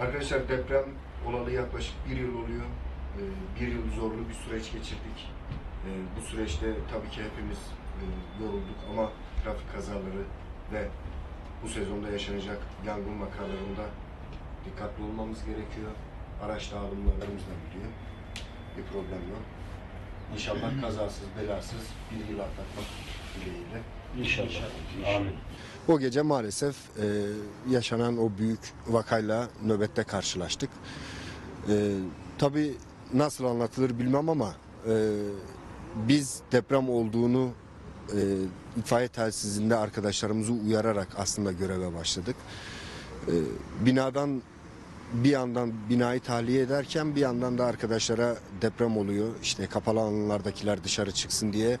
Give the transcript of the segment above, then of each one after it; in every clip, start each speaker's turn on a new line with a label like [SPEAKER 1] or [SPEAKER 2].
[SPEAKER 1] Arkadaşlar deprem olalı yaklaşık bir yıl oluyor. Ee, Bir yıl zorlu bir süreç geçirdik. Ee, Bu süreçte tabii ki hepimiz e, yorulduk ama trafik kazaları ve bu sezonda yaşanacak yangın vakalarında dikkatli olmamız gerekiyor. Araç dağılımlarımız da gidiyor. Bir problem yok. İnşallah kazasız belasız bir yıl atlatmak dileğiyle.
[SPEAKER 2] İnşallah. Amin.
[SPEAKER 1] O gece maalesef e, yaşanan o büyük vakayla nöbette karşılaştık. E, tabii nasıl anlatılır bilmem ama e, biz deprem olduğunu e, itfaiye telsizinde arkadaşlarımızı uyararak aslında göreve başladık. E, binadan bir yandan binayı tahliye ederken bir yandan da arkadaşlara deprem oluyor. İşte kapalı alanlardakiler dışarı çıksın diye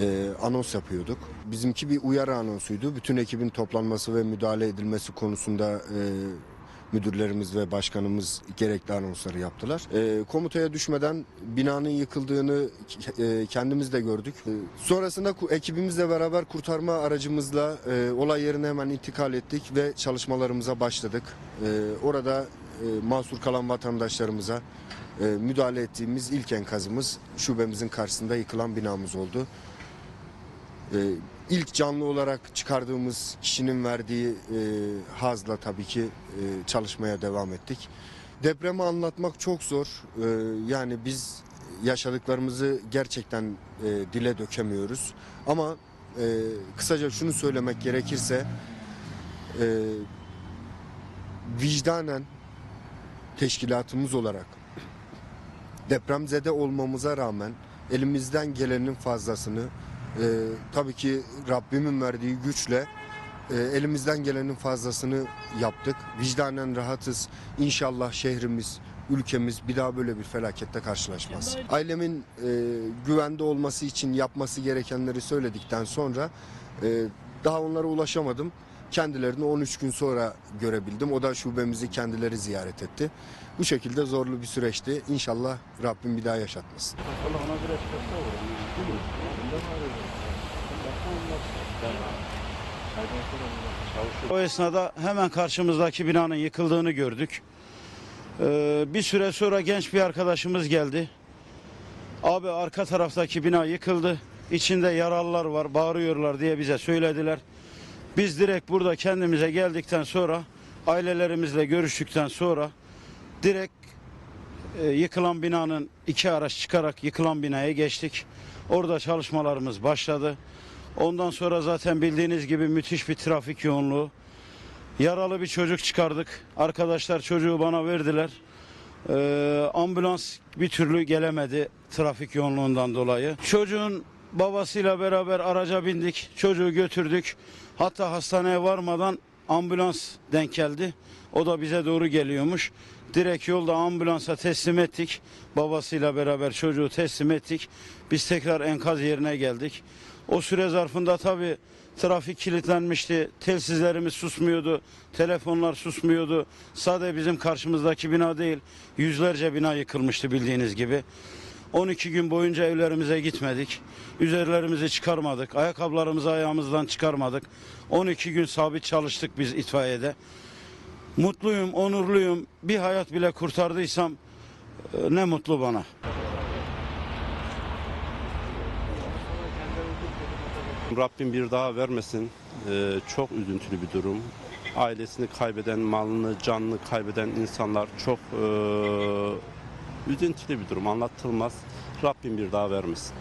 [SPEAKER 1] e, anons yapıyorduk. Bizimki bir uyarı anonsuydu. Bütün ekibin toplanması ve müdahale edilmesi konusunda e, müdürlerimiz ve başkanımız gerekli anonsları yaptılar. E, komutaya düşmeden binanın yıkıldığını e, kendimiz de gördük. E, sonrasında ekibimizle beraber kurtarma aracımızla e, olay yerine hemen intikal ettik ve çalışmalarımıza başladık. E, orada e, mahsur kalan vatandaşlarımıza e, müdahale ettiğimiz ilk enkazımız şubemizin karşısında yıkılan binamız oldu. E, ilk canlı olarak çıkardığımız kişinin verdiği e, hazla tabii ki e, çalışmaya devam ettik. Depremi anlatmak çok zor. E, yani biz yaşadıklarımızı gerçekten e, dile dökemiyoruz. Ama e, kısaca şunu söylemek gerekirse e, vicdanen teşkilatımız olarak depremzede olmamıza rağmen elimizden gelenin fazlasını e, tabii ki Rabbimin verdiği güçle e, elimizden gelenin fazlasını yaptık. Vicdanen rahatız. İnşallah şehrimiz, ülkemiz bir daha böyle bir felakette karşılaşmaz. Ailemin e, güvende olması için yapması gerekenleri söyledikten sonra e, daha onlara ulaşamadım. Kendilerini 13 gün sonra görebildim. O da şubemizi kendileri ziyaret etti. Bu şekilde zorlu bir süreçti. İnşallah Rabbim bir daha yaşatmasın.
[SPEAKER 3] O esnada hemen karşımızdaki binanın yıkıldığını gördük. Ee, bir süre sonra genç bir arkadaşımız geldi. Abi arka taraftaki bina yıkıldı. İçinde yaralılar var, bağırıyorlar diye bize söylediler. Biz direkt burada kendimize geldikten sonra ailelerimizle görüştükten sonra direkt e, yıkılan binanın iki araç çıkarak yıkılan binaya geçtik. Orada çalışmalarımız başladı. Ondan sonra zaten bildiğiniz gibi müthiş bir trafik yoğunluğu. Yaralı bir çocuk çıkardık. Arkadaşlar çocuğu bana verdiler. Ee, ambulans bir türlü gelemedi trafik yoğunluğundan dolayı. Çocuğun babasıyla beraber araca bindik. Çocuğu götürdük. Hatta hastaneye varmadan ambulans denk geldi. O da bize doğru geliyormuş. Direkt yolda ambulansa teslim ettik. Babasıyla beraber çocuğu teslim ettik. Biz tekrar enkaz yerine geldik. O süre zarfında tabii trafik kilitlenmişti. Telsizlerimiz susmuyordu. Telefonlar susmuyordu. Sadece bizim karşımızdaki bina değil, yüzlerce bina yıkılmıştı bildiğiniz gibi. 12 gün boyunca evlerimize gitmedik. Üzerlerimizi çıkarmadık. Ayakkabılarımızı ayağımızdan çıkarmadık. 12 gün sabit çalıştık biz itfaiyede. Mutluyum, onurluyum. Bir hayat bile kurtardıysam e, ne mutlu bana.
[SPEAKER 2] Rabbim bir daha vermesin. Ee, çok üzüntülü bir durum. Ailesini kaybeden, malını, canını kaybeden insanlar çok ee, üzüntülü bir durum. Anlatılmaz. Rabbim bir daha vermesin.